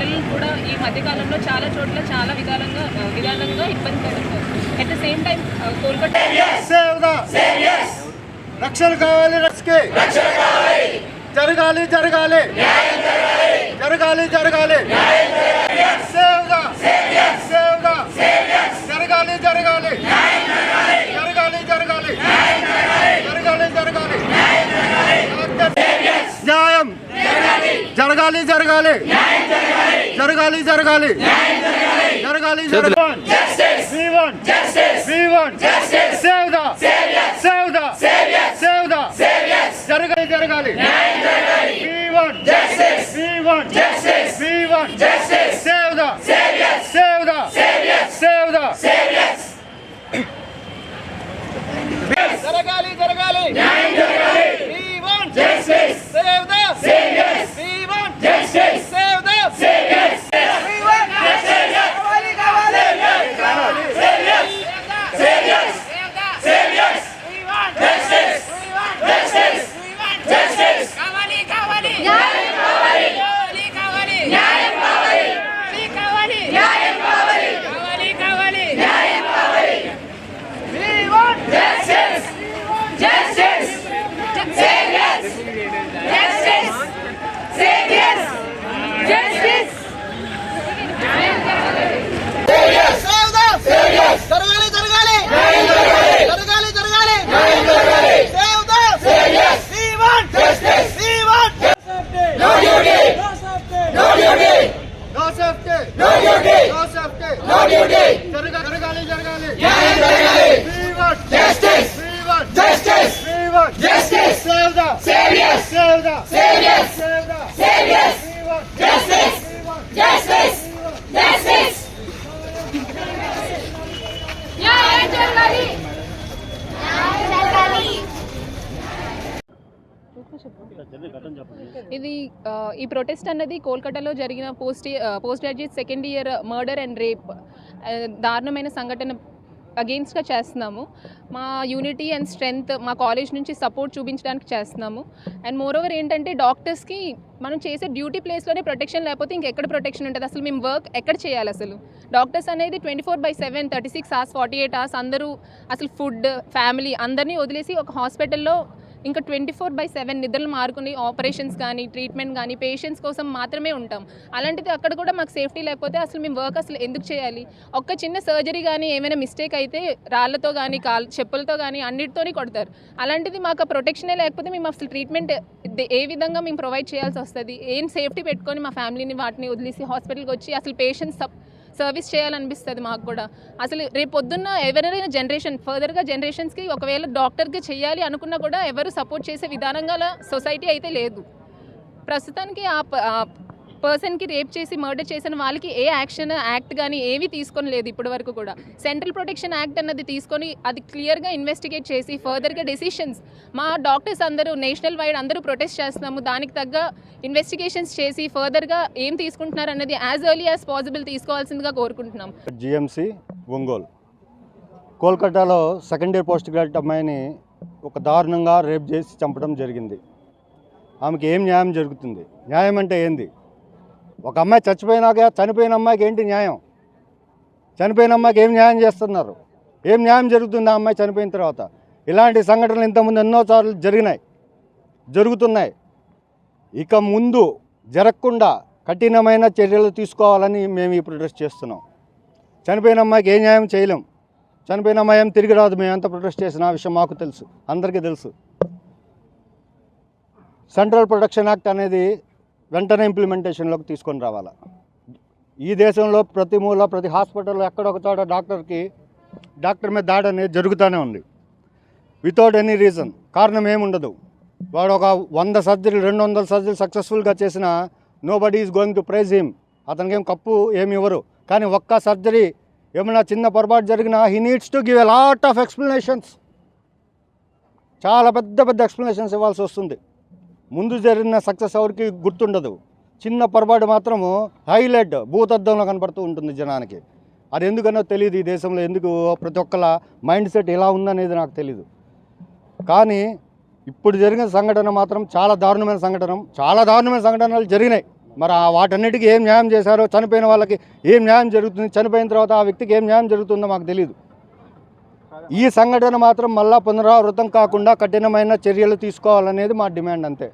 పిల్లలు కూడా ఈ మధ్యకాలంలో చాలా చోట్ల చాలా విధాలంగా విధానంగా ఇబ్బంది పడుతున్నారు. At the same time Kolkata save the రక్షణ కావాలి జరగాలి జరగాలి. జరగాలి. జరగాలి జరగాలి. జరగాలి. జరగాలి జరగాలి. జరగాలి. జరగాలి న్యాయం జరగాలి. జరగాలి. జరగాలి జరగాలి. జరగాలి. జరగాలి ನೋಡಿ ఇది ఈ ప్రొటెస్ట్ అన్నది కోల్కతాలో జరిగిన post post graduate second year murder and rape దారుణమైన సంఘటన అగెయిన్స్ట్గా చేస్తున్నాము. మా యూనిటీ అండ్ స్ట్రెంగ్త్ మా కాలేజ్ నుంచి సపోర్ట్ చూపించడానికి చేస్తున్నాము. అండ్ మోరోవర్ ఏంటంటే డాక్టర్స్కి మనం చేసే డ్యూటీ ప్లేస్లోనే ప్రొటెక్షన్ లేకపోతే ఇంకెక్కడ ప్రొటెక్షన్ ఉంటుంది? అసలు మేము వర్క్ ఎక్కడ చేయాలి అసలు? డాక్టర్స్ అనేది twenty four by seven thirty six hours forty eight hours అందరూ అసలు ఫుడ్ ఫ్యామిలీ అందరినీ వదిలేసి ఒక హాస్పిటల్లో ఇంకా ట్వంటీ ఫోర్ బై సెవెన్ నిద్రలు మారుకుని ఆపరేషన్స్ కానీ ట్రీట్మెంట్ కానీ పేషెంట్స్ కోసం మాత్రమే ఉంటాం. అలాంటిది అక్కడ కూడా మాకు సేఫ్టీ లేకపోతే అసలు మేము వర్క్ అసలు ఎందుకు చేయాలి? ఒక్క చిన్న సర్జరీ కానీ ఏమైనా మిస్టేక్ అయితే రాళ్ళతో కానీ కాల్ చెప్పులతో కానీ అన్నిటితోనే కొడతారు. అలాంటిది మాకు ప్రొటెక్షనే లేకపోతే మేము అసలు ట్రీట్మెంట్ ఏ విధంగా మేము ప్రొవైడ్ చేయాల్సి వస్తుంది? ఏం సేఫ్టీ పెట్టుకొని మా ఫ్యామిలీని వాటిని వదిలేసి హాస్పిటల్కి వచ్చి అసలు పేషెంట్స్ సర్వీస్ చేయాలనిపిస్తుంది మాకు కూడా. అసలు రేపు పొద్దున్న ఎవరైనా జనరేషన్ ఫర్దర్గా జనరేషన్స్కి ఒకవేళ డాక్టర్గా చేయాలి అనుకున్నా కూడా ఎవరు సపోర్ట్ చేసే విధానంగా సొసైటీ అయితే లేదు. ప్రస్తుతానికి ఆ ప- ఆ పర్సన్కి రేప్ చేసి మర్డర్ చేసిన వాళ్ళకి ఏ యాక్షన్ యాక్ట్ కానీ ఏవి తీసుకొని లేదు ఇప్పటి వరకు కూడా. సెంట్రల్ ప్రొటెక్షన్ యాక్ట్ అన్నది తీసుకొని అది క్లియర్గా ఇన్వెస్టిగేట్ చేసి ఫర్దర్గా డెసిషన్స్ మా డాక్టర్స్ అందరూ నేషనల్ వైడ్ అందరూ ప్రొటెస్ట్ చేస్తున్నాము. దానికి తగ్గ ఇన్వెస్టిగేషన్స్ చేసి ఫర్దర్గా ఏం తీసుకుంటున్నారు అన్నది యాజ్ ఎర్లీ యాజ్ పాసిబుల్ తీసుకోవాల్సిందిగా కోరుకుంటున్నాం. జిఎంసి ఒంగోలు. కోల్కతాలో సెకండ్ ఇయర్ పోస్ట్ గ్రాడ్యుయేట్ అమ్మాయిని ఒక దారుణంగా రేప్ చేసి చంపడం జరిగింది. ఆమెకి ఏం న్యాయం జరుగుతుంది? న్యాయం అంటే ఏంది? ఒక అమ్మాయి చచ్చిపోయినాక చనిపోయిన అమ్మాయికి ఏంటి న్యాయం? చనిపోయిన అమ్మాయికి ఏం న్యాయం చేస్తున్నారు? ఏం న్యాయం జరుగుతుంది ఆ అమ్మాయి చనిపోయిన తర్వాత? ఇలాంటి సంఘటనలు ఇంతకుముందు ఎన్నోసార్లు జరిగినాయి జరుగుతున్నాయి. ఇక ముందు జరగకుండా కఠినమైన చర్యలు తీసుకోవాలని మేము ఇప్పుడు ప్రొటెస్ట్ చేస్తున్నాం. చనిపోయిన అమ్మాయికి ఏ న్యాయం చేయలేం. చనిపోయిన అమ్మాయి ఏం తిరిగి రాదు. మేము ఎంత ప్రొటెస్ట్ చేసిన ఆ విషయం మాకు తెలుసు. అందరికీ తెలుసు. సెంట్రల్ ప్రొటెక్షన్ యాక్ట్ అనేది వెంటనే ఇంప్లిమెంటేషన్లోకి తీసుకొని రావాలి? ఈ దేశంలో ప్రతి మూల ప్రతి హాస్పిటల్లో ఎక్కడొక చోట డాక్టర్కి డాక్టర్ మీద దాడి అనేది జరుగుతూనే ఉంది. వితౌట్ ఎనీ రీజన్ కారణం ఏముండదు. వాడు ఒక వంద సర్జరీలు రెండు వందల సర్జరీలు సక్సెస్ఫుల్గా చేసిన nobody is going to praise him అతనికి ఏం కప్పు ఏమి ఇవ్వరు. కానీ ఒక్క సర్జరీ ఏమైనా చిన్న పొరపాటు జరిగినా he needs to give a lot of explanations చాలా పెద్ద పెద్ద ఎక్స్ప్లెనేషన్స్ ఇవ్వాల్సి వస్తుంది. ముందు జరిగిన సక్సెస్ ఎవరికి గుర్తుండదు. చిన్న పొరపాటు మాత్రము హైలైట్ భూతద్దంలో కనపడుతూ ఉంటుంది జనానికి. అది ఎందుకనో తెలియదు ఈ దేశంలో ఎందుకు ప్రతి ఒక్కల మైండ్ సెట్ ఎలా ఉందనేది నాకు తెలియదు కానీ ఇప్పుడు జరిగిన సంఘటన మాత్రం చాలా దారుణమైన సంఘటన చాలా దారుణమైన సంఘటనలు జరిగినాయి. మరి ఆ వాటన్నిటికీ ఏం న్యాయం చేశారో చనిపోయిన వాళ్ళకి ఏం న్యాయం జరుగుతుంది చనిపోయిన తర్వాత ఆ వ్యక్తికి ఏం న్యాయం జరుగుతుందో మాకు తెలియదు ఈ సంఘటన మాత్రం మళ్ళా పునరావృతం కాకుండా కఠినమైన చర్యలు తీసుకోవాలనేది మా డిమాండ్ అంతే.